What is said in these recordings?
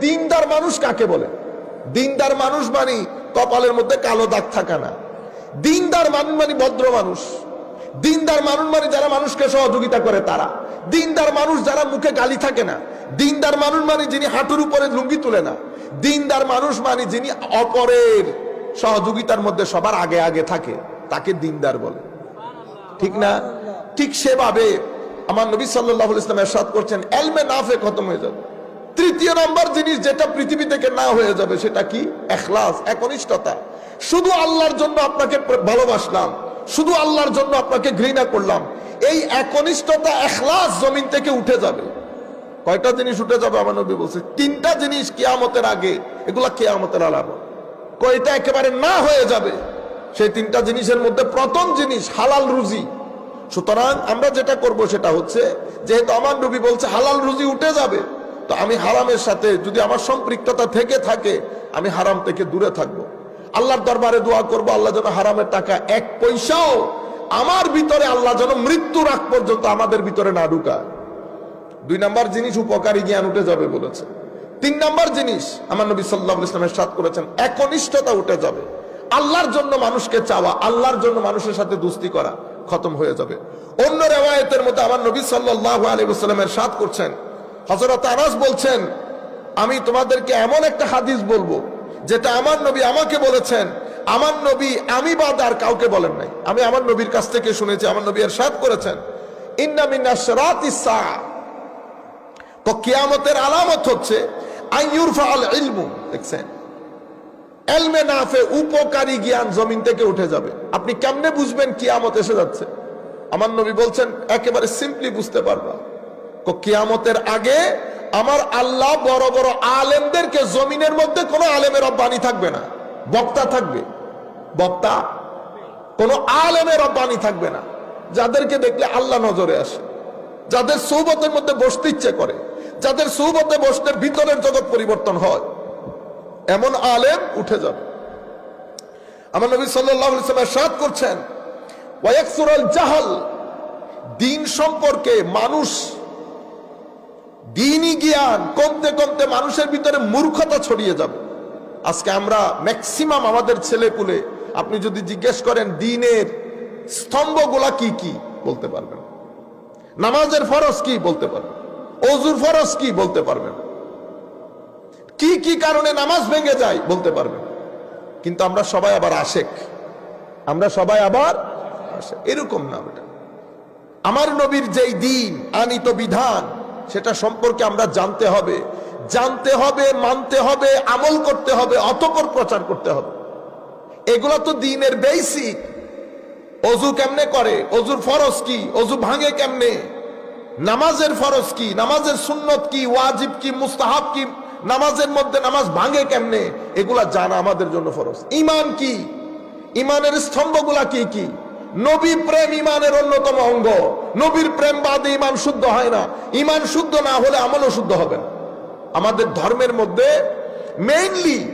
দিনদার মানুষ কাকে বলে? দিনদার মানুষ মানে কপালের মধ্যে কালো দাগ থাকা না। দিনদার মানুষ মানে ভদ্র মানুষ। দিনদার মানুষ মানে যারা মানুষকে সহযোগিতা করে তারা। দিনদার মানুষ যারা মুখে গালি থাকে না। দিনদার মানুষ মানে যিনি হাঁটুর উপরে লুঙ্গি তুলে না। দিনদার মানুষ মানে যিনি অপরের সহযোগিতার মধ্যে সবার আগে আগে থাকে, তাকে দিনদার বলে। ঠিক না? ঠিক সেভাবে আমার নবী সাল্লাহ ইসলাম এরশাদ করছেন, এলমে নাফে খতম হয়ে যাবে। তৃতীয় নম্বর জিনিস যেটা পৃথিবী থেকে না হয়ে যাবে, সেটা কি? এখলাস, একনিষ্ঠতা। শুধু আল্লাহর জন্য আপনাকে ভালোবাসলাম, শুধু আল্লাহর জন্য আপনাকে ঘৃণা করলাম, এই একনিষ্ঠতা, এখলাস জমিন থেকে উঠে যাবে। কয়টা জিনিস উঠে যাবে আমার নবী বলছে? তিনটা জিনিস কেয়ামতের আগে, এগুলা কেয়ামতের আলামত। কয়টা একেবারে না হয়ে যাবে? সেই তিনটা জিনিসের মধ্যে প্রথম জিনিস হালাল রুজি। সুতরাং আমরা যেটা করব সেটা হচ্ছে, যেহেতু আমার নবী বলছে হালাল রুজি উঠে যাবে তো আমি হারামের সাথে যদি আমার সম্পৃক্ততা থেকে থাকে, আমি হারাম থেকে দূরে থাকব। আল্লাহর দরবারে দোয়া করব, আল্লাহ যেন হারামের টাকা এক পয়সাও আমার ভিতরে আল্লাহ যেন মৃত্যুর আগ পর্যন্ত আমাদের ভিতরে না ঢুকায়। দুই নাম্বার জিনিস উপকারী জ্ঞান উঠে যাবে বলেছে। তিন নাম্বার জিনিস, আমার নবী সাল্লাহ ইসলামের সাথ করেছেন, একনিষ্ঠতা উঠে যাবে। আল্লাহর জন্য মানুষকে চাওয়া, আল্লাহর জন্য মানুষের সাথে দুস্তি করা, খতম হয়ে যাবে। অন্য রেওয়ায়তের মধ্যে আমার নবী সাল্লাহ আলী সাল্লামের সাথ করছেন হজরত আনাস বলছেন, আমি তোমাদেরকে এমন একটা হাদিস বলব, যেটা আমার নবী আমাকে বলেছেন। আমার নবী আমি বাদ আর কাউকে বলেন নাই। আমি আমার নবীর কাছ থেকে শুনেছি, আমার নবী এর সাথ করেছেন তো কিয়ামতের আলামত হচ্ছে দেখছেন? এলমে নাফে উপকারী জ্ঞান জমিন থেকে উঠে যাবে। আপনি কেমনে বুঝবেন কিয়ামত এসে যাচ্ছে? আমার নবী বলছেন, একেবারে সিম্পলি বুঝতে পারবা। কিয়ামতের আগে আমার আল্লাহ বড় বড় আলেমদেরকে জমিনের মধ্যে কোনো আলেমের রব্বানি থাকবে না। বক্তা থাকবে। বক্তা? কোনো আলেমের রব্বানি থাকবে না। যাদেরকে দেখলে আল্লাহ নজরে আসে। যাদের সৌবতের মধ্যে বসতে ইচ্ছে করে। যাদের সৌবতে বসতে ভিতরের জগৎ পরিবর্তন হয়। এমন আলেম উঠে যাবে। আমার নবী সাল্লাহ সাদ করছেন জাহাল, দিন সম্পর্কে মানুষ দিনই জ্ঞান কমতে কমতে মানুষের ভিতরে মূর্খতা ছড়িয়ে যাবে। আজকে আমরা ম্যাক্সিমাম আমাদের ছেলে পুলে, আপনি যদি জিজ্ঞেস করেন, দিনের স্তম্ভগুলা কি কি? বলতে পারবেন। নামাজের ফরজ কি? বলতে পারবেন। অজুর ফরজ কি? বলতে পারবেন। কি কি কারণে নামাজ ভেঙে যায়? বলতে পারবেন। কিন্তু আমরা সবাই আবার আশেক। আমরা সবাই আবার। এরকম না বেটা আমার নবীর যেই দিন আনিত বিধান সেটা সম্পর্কে আমরা জানতে হবে। জানতে হবে, মানতে হবে, আমল করতে হবে, অতপর প্রচার করতে হবে। এগুলো তো দিনের বেসিক। অজু কেমনে করে? অজুর ফরজ কি? অজু ভাঙে কেমনে? নামাজের ফরজ কি? নামাজের সুন্নত কি? ওয়াজিব কি? মুস্তাহাব কি? নামাজের মধ্যে নামাজ ভাঙে কেমনে? এগুলা জানা আমাদের জন্য ফরজ। ইমান কি? ইমানের স্তম্ভগুলা কি কি? নবী প্রেম ইমানের অন্যতম অঙ্গ। নবীর প্রেম বাদে ইমান শুদ্ধ হয় না। ইমান শুদ্ধ না হলে আমলও শুদ্ধ হবে না। আমাদের ধর্মের মধ্যে মেইনলি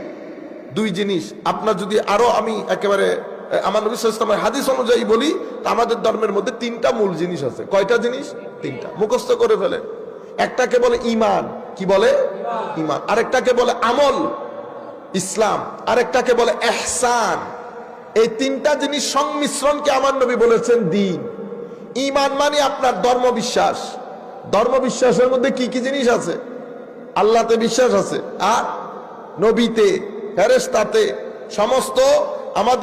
দুই জিনিস। আপনার যদি আরও আমি একেবারে আমার নবী সাল্লাল্লাহু আলাইহি হাদিস অনুযায়ী বলি তা আমাদের ধর্মের মধ্যে তিনটা মূল জিনিস আছে। কয়টা জিনিস? তিনটা। মুখস্থ করে ফেলে। একটাকে বলে ইমান। কি বলে? ইমান। আরেকটাকে বলে আমল। ইসলাম। আরেকটাকে বলে এহসান। এই তিনটা জিনিস সংমিশ্রণকে আমার নবী বলেছেন দিন। ইমান মানে আপনার ধর্ম বিশ্বাস। ধর্ম বিশ্বাসের মধ্যে কি কি জিনিস আছে? আল্লাহতে বিশ্বাস আছে। আর নবীতে ফেরেস্তাতে সমস্ত আমাদের